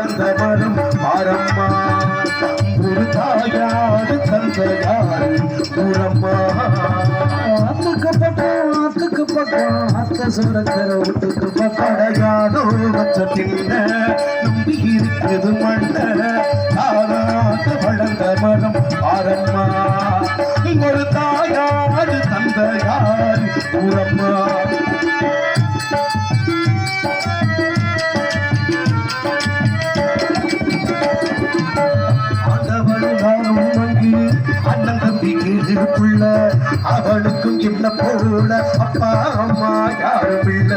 வளர்ந்த மரம் பாரம்மா. ஒரு தாயாடு தந்தையாரு ஊரம்மா. ஆத்துக்கு பக்கம் ஆத்துக்கு பக்கம் அத்த சுரக்கர வீட்டுக்கு பக்கம். வச்ச பின்ன நம்பி இருக்குது மண்ண தானாக வளர்ந்த மரம் பாரம்மா. ஒரு தாயாடு தந்தையாரு ஊரம்மா. கீழுக்குள்ள அவனுக்கும் என்ன போல அப்பா அம்மா யாரும் இல்ல.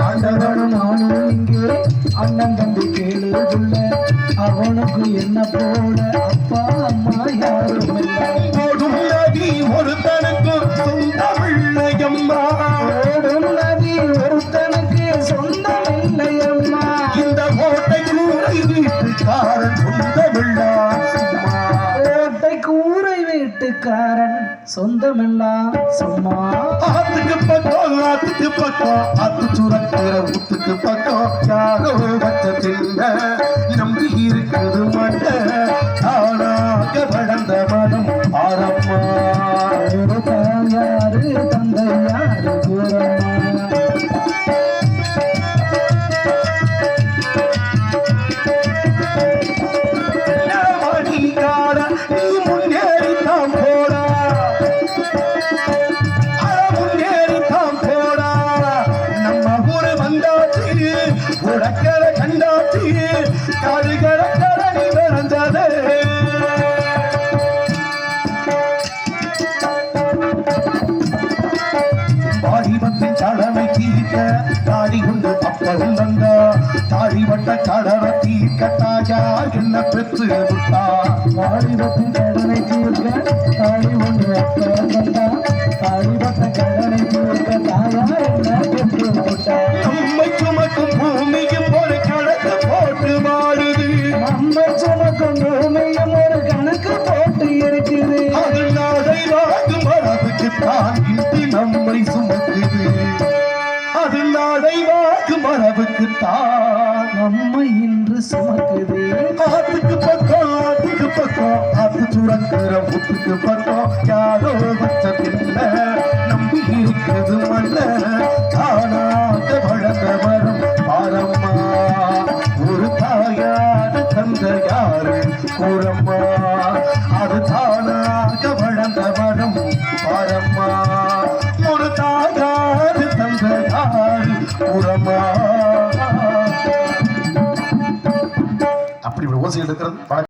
ஆண்டவனும் நானும் இங்கே. அண்ணன் தம்பி கேளு புள்ள அவனுக்கு என்ன போல? அப்பா அம்மா யாரும் இல்லை. ஓடும் நதி ஒருத்தனுக்கும் சொந்தமில்லையம்மா. ஓடும் நதி ஒருத்தனுக்கு சொந்தம் இல்லையம்மா இந்த ஓட்டை கூரை வீட்டுக்காரன் சொந்தமில்லா கோட்டை வீட்டுக்காரன் சொந்தமெல்லாம் சும்மா. ஆத்துக்கு பக்கம் ஆத்துக்கு பக்கம் ஆத்து சுரக்கிற ஊத்துக்கு பக்கம். யாரோ பச்சத்தில்ல வாலிபத்தின் கடமை தீர்க்க தாடி கொண்டு அப்பவும் வந்தா தாடி வட்ட கடவை தீர்க்க தாயா என்ன பெற்று விட்டா வாலிபத்தின் கடனை தீர்க்க தாலி ஒன்று அப்பன் வந்தா தாலிபட்ட கடனை தீர்க்க தாயா என்ன பெற்று போட்டா நம்மை சுமக்கும் பூமியும் ஒரு கணக்கு போட்டு மாறுது நம்ம சுமக்கும் பூமியும் ஒரு கணக்கு போட்டு இருக்குது அது நாளை வாங்கும் தான் நம்மை இன்று சுமக்குது. ஆத்துக்கு பக்கம் ஆத்துக்கு பக்கம். ஆத்து சுரக்கிற முத்துக்கு பக்கம். யாரோ பச்சத்தில்ல நம்பி இருக்குது மல்ல தானாக வளர்ந்த மரம் பாரம்மா. ஒரு தாயாரு தந்தையாரு கூறம்மா. அது தானாக வளர்ந்த மரம் பாரம்மா. ஒரு தாயாரு தந்தையாரு கூறம்மா. அப்படி ஒரு ஓசையில் இருக்கிறது.